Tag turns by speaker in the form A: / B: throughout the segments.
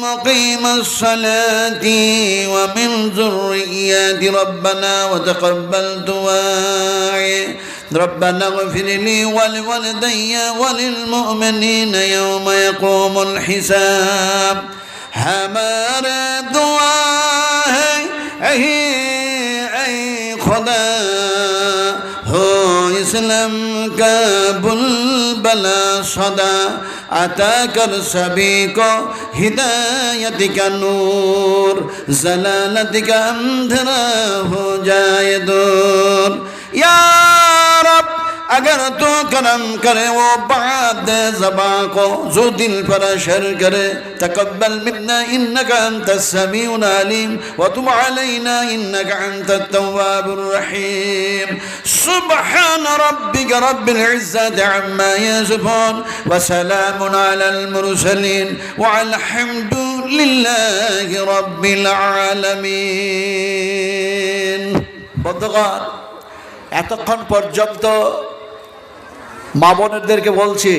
A: مقيم الصلاة ومن ذريات ربنا وتقبل دعائي. ربنا اغفر لي ولوالدي وللمؤمنين يوم يقوم الحساب. حمار دعا أي أي خدا. هو إسلام كابل بلا صدا. أتاك الشبيك هدايتك نور زلالتك أمدراه جايدور يا رب اگر تو کرم کرے وہ بعد زباں کو جو دل پر اشر کرے تقبل منا انك انت السميع العليم وتب علينا انك انت التواب الرحيم سبحان ربك رب العزة عما يصفون وسلام على المرسلين والحمد لله رب العالمين বন্ধুগণ এতক্ষণ পর্যন্ত মা বোনেরদেরকে বলছি,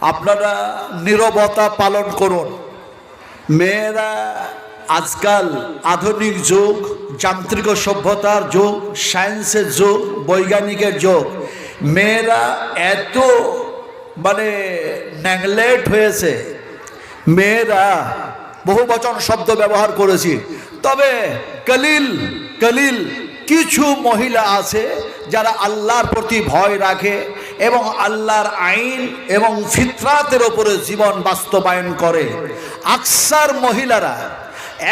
A: আপনারা নীরবতা পালন করুন। মেয়েরা আজকাল আধুনিক যুগ, যান্ত্রিক সভ্যতার যুগ, সায়েন্সের যুগ, বৈজ্ঞানিকের যুগ। মেয়েরা এত মানে ন্যাংলেট হয়েছে। মেয়েরা বহু বচন শব্দ ব্যবহার করেছি। তবে কলিল কলিল, কিছু মহিলা আছে যারা আল্লাহর প্রতি ভয় রাখে এবং আল্লাহর আইন এবং ফিতরাতের ওপরে জীবন বাস্তবায়ন করে। আকসার মহিলারা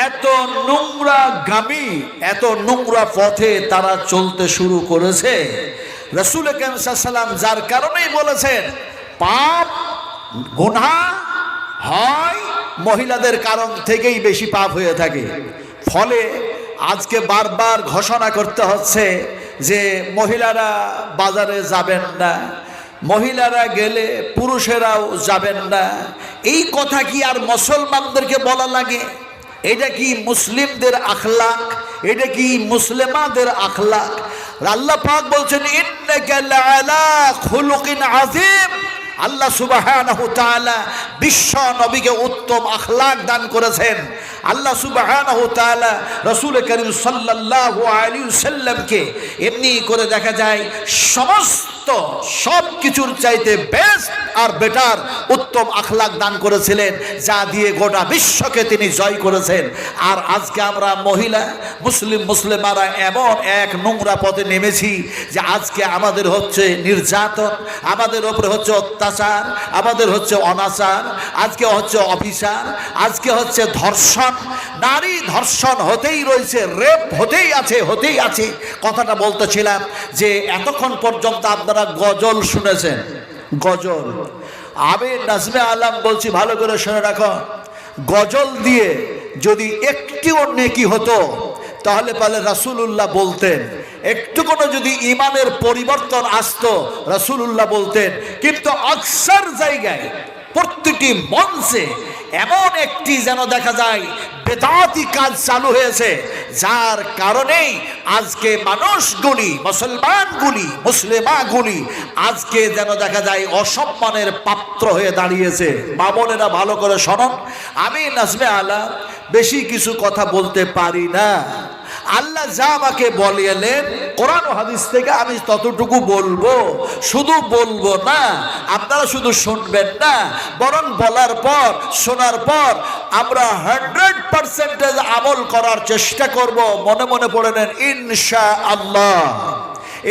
A: এত নোংরা গামী, এত নোংরা পথে তারা চলতে শুরু করেছে। রসুল সাল্লাম যার কারণেই বলেছেন, পাপ গুনা হয় মহিলাদের কারণ থেকেই বেশি পাপ হয়ে থাকে। ফলে আজকে বারবার ঘোষণা করতে হচ্ছে যে মহিলারা বাজারে যাবেন না, মহিলারা গেলে পুরুষেরাও যাবেন না, এই কথা কি আর মুসলমানদেরকে বলা লাগে? এটা কি মুসলিমদের আখলাক? এটা কি মুসলিমাদের আখলাক? আল্লাহ পাক বলছেন আযীম। আল্লাহ তাআলা বিশ্ব নবীকে উত্তম আখলাক দান করেছেন। আল্লাহ সুবহানাহু রসুল করিম সাল্লাল্লাহু আলাইহি সাল্লামকে এমনি করে দেখা যায় সমস্ত সব কিছুর চাইতে বেস্ট আর বেটার উত্তম আখলাক দান করেছিলেন, যা দিয়ে গোটা বিশ্বকে তিনি জয় করেছেন। আর আজকে আমরা মহিলা, মুসলিম, মুসলিমারা এমন এক নোংরা পথে নেমেছি যে আজকে আমাদের হচ্ছে নির্যাতন, আমাদের ওপরে হচ্ছে অত্যাচার, আমাদের হচ্ছে অনাচার, আজকে হচ্ছে অফিসার আজকে হচ্ছে ধর্ষণ নারী ধর্ষণ হতেই রয়েছে, রেপ হতেই আছে হতেই আছে। কথাটা বলতেছিলাম যে এতক্ষণ পর্যন্ত আপনারা গজল শুনেছেন। গজল। আমি নাজমে আলাম বলছি, ভালো করে শুনে রাখো। গজল দিয়ে যদি একটিও নেকি হতো, তাহলে পালে রাসুলুল্লাহ বলতেন। একটু কোনো যদি ইমানের পরিবর্তন আসতো, রাসুলুল্লাহ বলতেন। কিন্তু অক্সার জায়গায় প্রত্যেকটি মঞ্চে এমন একটি যেন দেখা যায়, বেদাতি কাজ চালু হয়েছে, যার কারণেই আজকে মানুষগুলি মুসলমানগুলি মুসলিমাগুলি আজকে যেন দেখা যায় অসম্মানের পাত্র হয়ে দাঁড়িয়েছে। বামনেরা ভালো করে শোনান। আমি নাজমে আলা, বেশি কিছু কথা বলতে পারি না। আল্লাহ যা আমাকে বলিয়েলেন, কোরআন হাদিস থেকে আমি ততটুকু বলব। শুধু বলব না, আপনারা শুধু শুনবেন না, বরং বলার পর, শোনার পর আমরা হান্ড্রেড পার্সেন্টেজ আমল করার চেষ্টা করব। মনে মনে পড়ে নেন ইনশা আল্লাহ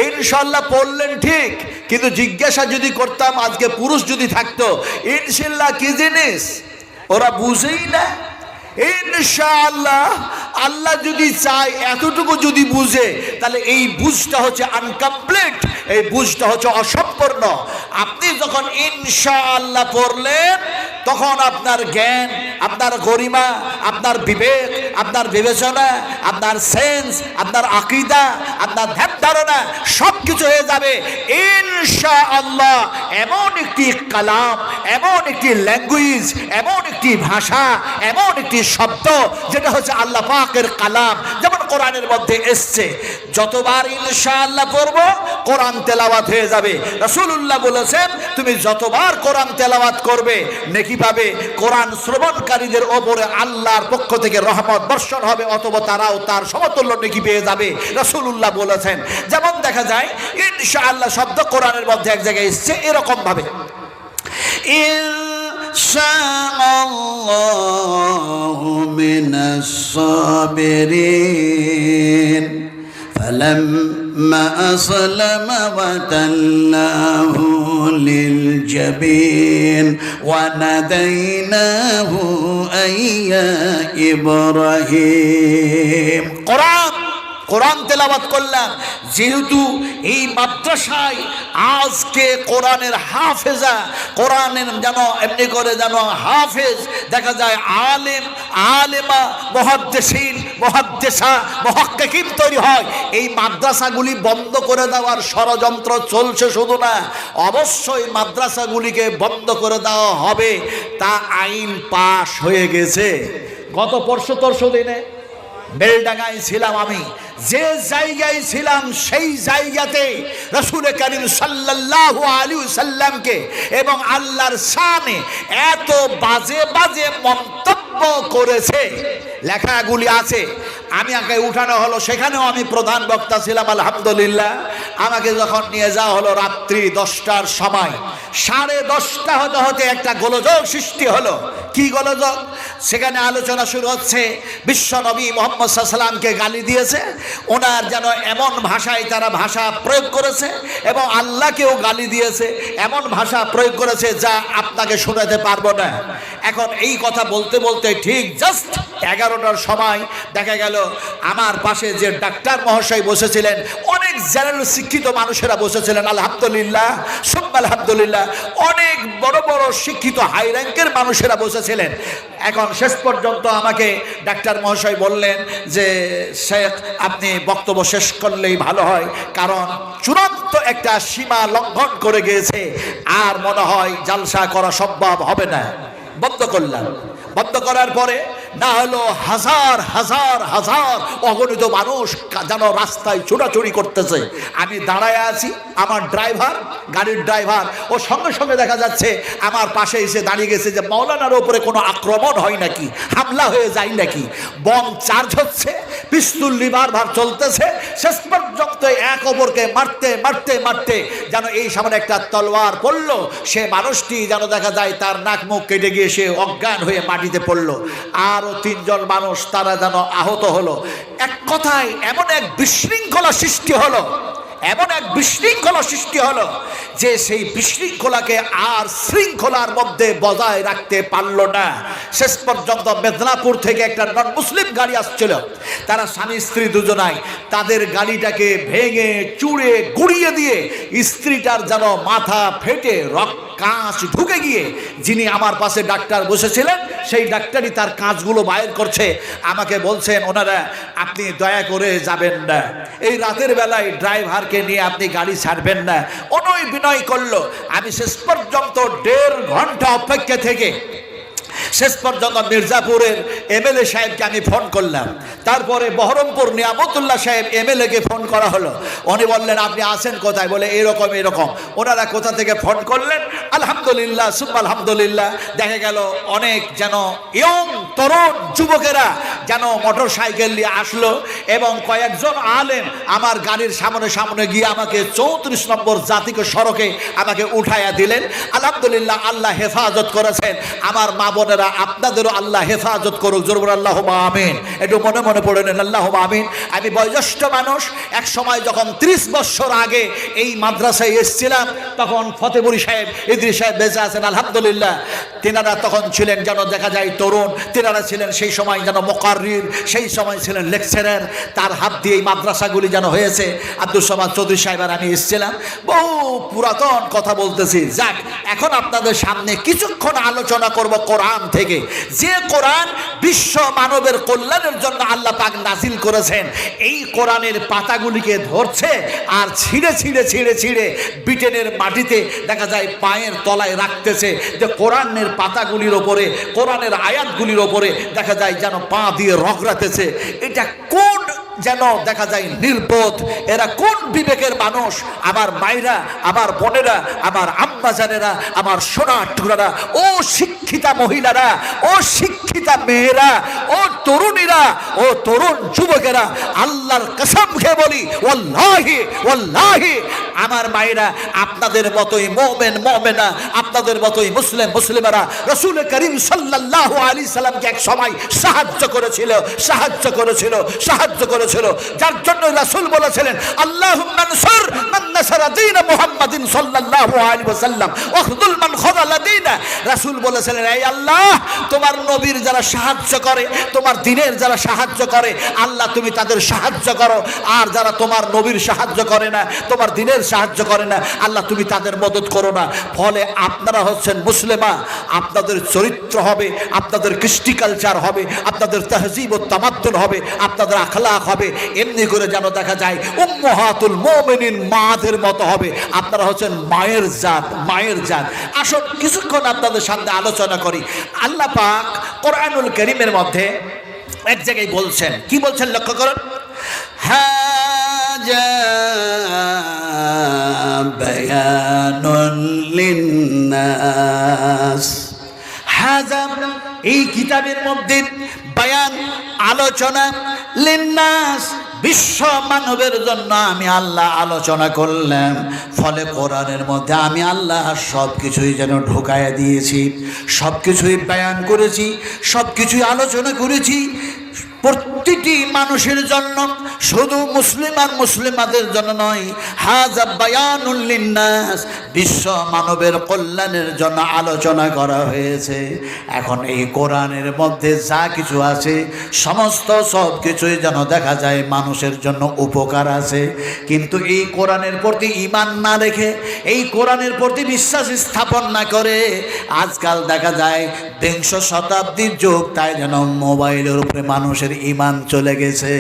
A: ইনশাল্লাহ পড়লেন ঠিক, কিন্তু জিজ্ঞাসা যদি করতাম, আজকে পুরুষ যদি থাকতো ইনশাল্লাহ কি জিনিস? ওরা বুঝেই না। ইনশাআল্লাহ, আল্লাহ যদি চায়, এতটুকু যদি বুঝে, তাহলে এই বুঝটা হচ্ছে আনকমপ্লিট এই বুঝটা হচ্ছে অসম্পূর্ণ। আপনি যখন ইনশাআল্লাহ পড়লেন তখন আপনার জ্ঞান, আপনার গরিমা, আপনার বিবেক, আপনার বিবেচনা, আপনার সেন্স, আপনার আকিদা, আপনার ধ্যান ধারণা সব কিছু হয়ে যাবে। ইনশা আল্লাহ এমন একটি কালাম, এমন একটি ল্যাঙ্গুয়েজ, এমন একটি ভাষা, এমন একটি শব্দ, যেটা হচ্ছে আল্লাহ পাকের কালাম। যেমন কোরআনের মধ্যে এসছে, যতবার ইনশাআল্লাহ পড়ব কোরআন তেলাওয়াত হয়ে যাবে। রসুল্লাহ বলেছেন, তুমি যতবার কোরআন তেলাওয়াত করবে, নেকি পাবে। কোরআন শ্রবণকারীদের ওপরে আল্লাহর পক্ষ থেকে রহমত বর্ষণ হবে, অথবা তারাও তার সমতুল্য নেকি পেয়ে যাবে। রসুল্লাহ বলেছেন। যেমন দেখা যায়, ইনশাআল্লাহ শব্দ কোরআনের মধ্যে এক জায়গায় এসছে এরকম ভাবে
B: إن شاء الله من الصابرين. فلما أسلم وتلاه للجبين. وناديناه أي إبراهيم.
A: قرآن. কোরআন তেলাবাত করলাম। যেহেতু এই মাদ্রাসায় আজকে কোরআনের হাফেজা, কোরআনের যেন এমনি করে যেন হাফেজ, দেখা যায় আলেম, আলেমা, মহাদ্দেশীন, মহাদ্দেশা মহাক্কিম তৈরি হয়। এই মাদ্রাসাগুলি বন্ধ করে দেওয়ার ষড়যন্ত্র চলছে শুধু না, অবশ্যই মাদ্রাসাগুলিকে বন্ধ করে দেওয়া হবে, তা আইন পাশ হয়ে গেছে। গত পরশু তরশু দিনে বেলডাঙ্গায় ছিলাম আমি। যে জায়গায় ছিলাম, সেই জায়গাতে রসুল করিম সাল্লাহ আলী সাল্লামকে এবং আল্লাহর শানে এত বাজে বাজে মন্তব্য করেছে, লেখাগুলি আছে। আমি আগে উঠানো হলো, সেখানেও আমি প্রধান বক্তা ছিলাম, আলহামদুলিল্লাহ। আমাকে যখন নিয়ে যাওয়া হলো রাত্রি দশটার সময়, সাড়ে দশটা হতে হতে একটা গোলযোগ সৃষ্টি হলো। কি গোলযোগ? সেখানে আলোচনা শুরু হচ্ছে, বিশ্ব নবী মোহাম্মদ সাল্লামকে গালি দিয়েছে, ওনার যেন এমন ভাষায় তারা ভাষা প্রয়োগ করেছে এবং আল্লাহকেও গালি দিয়েছে, এমন ভাষা প্রয়োগ করেছে যা আপনাকে শোনাতে পারব না। এখন এই কথা বলতে বলতে ঠিক জাস্ট এগারোটার সময় দেখা গেল, আমার পাশে যে ডাক্তার মহাশয় বসেছিলেন, অনেক জেনারেল শিক্ষিত মানুষেরা বসেছিলেন, আলহামদুলিল্লাহ সব আলহামদুলিল্লাহ, অনেক বড় বড় শিক্ষিত হাই র্যাঙ্কের মানুষেরা বসেছিলেন। এখন শেষ পর্যন্ত আমাকে ডাক্তার মহাশয় বললেন যে, শেখ, আপনি বক্তব্য শেষ করলেই ভালো হয়, কারণ চূড়ান্ত একটা সীমা লঙ্ঘন করে গিয়েছে, আর মনে হয় জালসা করা সম্ভব হবে না। বন্ধ করলাম। বন্ধ করার পরে না হলো হাজার হাজার হাজার অগণিত মানুষ যেন রাস্তায় ছোটাছুরি করতেছে। আমি দাঁড়ায় আছি, আমার ড্রাইভার, গাড়ির ড্রাইভার, ও সঙ্গে সঙ্গে দেখা যাচ্ছে আমার পাশে এসে দাঁড়িয়ে গেছে যে মৌলানার ওপরে কোনো আক্রমণ হয় নাকি? হামলা হয়ে যায় নাকি? বম চার্জ হচ্ছে? পিস্তুল লিভার ভার চলতেছে। শেষ পর্যন্ত এক অপরকে মারতে মারতে মারতে যেন এই সামনে একটা তলোয়ার পড়ল। সে মানুষটি যেন দেখা যায় তার নাক মুখ কেটে গিয়ে সে অজ্ঞান হয়ে মাটিতে পড়ল। আরও তিনজন মানুষ তারা যেন আহত হলো। এক কথায় এমন এক বিশৃঙ্খলা সৃষ্টি হলো। এমন এক বিশৃঙ্খলা সৃষ্টি হলো যে সেই বিশৃঙ্খলাকে আর শৃঙ্খলার মধ্যে বজায় রাখতে পারল না। শেষ পর্যন্ত মেদিনীপুর থেকে একটা নন মুসলিম গাড়ি আসছিল। তারা স্বামী, স্ত্রী দুজনাই তাদের গাড়িটাকে ভেঙে, চুড়ে, গুড়িয়ে দিয়ে স্ত্রীটার যেন মাথা ফেটে রক্ত কাঁচ ঢুকে গিয়ে যিনি আমার পাশে ডাক্তার বসেছিলেন, সেই ডাক্তারই তার কাঁচগুলো বাইর করছে। আমাকে বলছেন, ওনারা, আপনি দয়া করে যাবেন না। এই রাতের বেলায় ড্রাইভারকে নিয়ে আপনি গাড়ি ছাড়বেন না? অনয় বিনয় করল। আমি শেষ পর্যন্ত দেড় ঘণ্টা অপেক্ষা থেকে শেষ পর্যন্ত মির্জাপুরের এমএলএ সাহেবকে আমি ফোন করলাম। তারপরে বহরমপুর নিয়ামতুল্লাহ সাহেব এমএলএকে ফোন করা হলো। উনি বললেন, আপনি আছেন কোথায়? বলে, এরকম এরকম। ওনারা কোথা থেকে ফোন করলেন? আলহামদুলিল্লাহ সুম আলহামদুলিল্লাহ। দেখা গেল অনেক যেন ইয়ং তরুণ যুবকেরা যেন মোটর সাইকেল নিয়ে আসলো এবং কয়েকজন আলেম আমার গাড়ির সামনে সামনে গিয়ে আমাকে চৌত্রিশ নম্বর জাতিকে সড়কে আমাকে উঠাইয়া দিলেন। আলহামদুলিল্লাহ, আল্লাহ হেফাজত করেছেন। আমার মা বোনেরা আপনাদেরও আল্লাহ হেফাজত করুক। জোরবর আল্লাহ আমিন। একটু মনে মনে পড়ে নেন আল্লাহ আমিন। আমি বয়োজ্যেষ্ঠ মানুষ, এক সময় যখন ত্রিশ বছর আগে এই মাদ্রাসায় এসেছিলাম, তখন ফতেপুরি সাহেব ইদ্রি সাহেব বেঁচে আছেন, আলহামদুলিল্লাহ। তেনারা তখন ছিলেন যেন দেখা যায় তরুণ, তেনারা ছিলেন সেই সময় যেন মোকারির সেই সময় ছিলেন লেকচারার। তার হাত দিয়ে এই মাদ্রাসাগুলি যেন হয়েছে। আব্দুল সমাদ চৌধুরী সাহেব আর আমি এসেছিলাম। বহু পুরাতন কথা বলতেছি। যাক, এখন আপনাদের সামনে কিছুক্ষণ আলোচনা করব কোরআন থেকে। যে কোরআন বিশ্ব মানবের কল্যাণের জন্য আল্লাহ পাক নাজিল করেছেন, এই কোরআনের পাতাগুলিকে ধরছে আর ছিঁড়ে ছিঁড়ে ছিঁড়ে ছিঁড়ে ব্রিটেনের মাটিতে দেখা যায় পায়ের তলায় রাখতেছে যে কোরআনের পাতাগুলির ওপরে, কোরআনের আয়াতগুলির ওপরে দেখা যায় যেন পা দিয়ে রগড়াতেছে। এটা কোন যেন দেখা যায় নির্বোধ। এরা কোন বিবেকের মানুষ? আমার মায়েরা আমার বোনেরা, আমার আম্মাজানেরা আমার সোনা টুকরারা ও শিক্ষিতা মহিলারা ও শিক্ষিতা মেয়েরা, ও তরুণীরা, ও তরুণ যুবকেরা, আল্লাহর কসম খেয়ে বলি ওল্লাহি ওল্লাহি আমার মায়েরা আপনাদের মতোই মোমেন, মোমেনা, আপনাদের মতোই মুসলিম, মুসলিমেরা, রসুল করিম সাল্লাল্লাহু আলী সাল্লামকে এক সময় সাহায্য করেছিল সাহায্য করেছিল সাহায্য করেছিল। যার জন্য রাসূল বলেছিলেন আল্লাহ মানসুর মান নাসারা মুহাম্মাদিন সাল্লাল্লাহু আলাইহি ওয়াসাল্লাম ওয়াখদুল মান খাযালা দীনা। রাসূল বলেছিলেন, এই আল্লাহ, তোমার নবীর যারা সাহায্য করে, তোমার দিনের যারা সাহায্য করে, আল্লাহ তুমি তাদের সাহায্য করো। আর যারা তোমার নবীর সাহায্য করে না, তোমার দিনের সাহায্য করে না, আল্লাহ তুমি তাদের মদত করো না। ফলে আপনারা হচ্ছেন মুসলিমা, আপনাদের চরিত্র হবে, আপনাদের কৃষ্টি কালচার হবে, আপনাদের তহজিব ও তামাদ্দুন হবে, আপনাদের আখলাক হবে। এমনি করে যেন দেখা যায় উম্মহাতুল মোমেনিন মাদের মতো হবে আপনারা হচ্ছেন মায়ের জাত মায়ের জাত আসুন কিছুক্ষণ আপনাদের সামনে আলোচনা করি আল্লাহ পাক কোরআনুল করিমের মধ্যে এক জায়গায় বলছেন কি বলছেন লক্ষ্য করুন
B: هذا بيان للناس
A: হাজা এই কিতাবের মধ্যে বায়ান, আলোচনা, লিন্নাস, বিশ্ব মানবের জন্য আমি আল্লাহ আলোচনা করলাম। ফলে কোরআনের মধ্যে আমি আল্লাহ সব কিছুই যেন ঢোকায় দিয়েছি। সব কিছুই বায়ান করেছি সব কিছুই আলোচনা করেছি। প্রতিটি মানুষের জন্য, শুধু মুসলিম আর মুসলিমাদের জন্য নয় হাজা বায়ানুল্লিন্নাস বিশ্ব মানবের কল্যাণের জন্য আলোচনা করা হয়েছে। এখন এই কোরআনের মধ্যে যা কিছু আছে, সমস্ত সব কিছুই যেন দেখা যায় মানুষের জন্য উপকার আছে। কিন্তু এই কোরআনের প্রতি ইমান না রেখে, এই কোরআনের প্রতি বিশ্বাস স্থাপন না করে, আজকাল দেখা যায় বিংশ শতাব্দীর যুগ, তাই যেন মোবাইলের উপরে মানুষের ইমান চলে গেছে।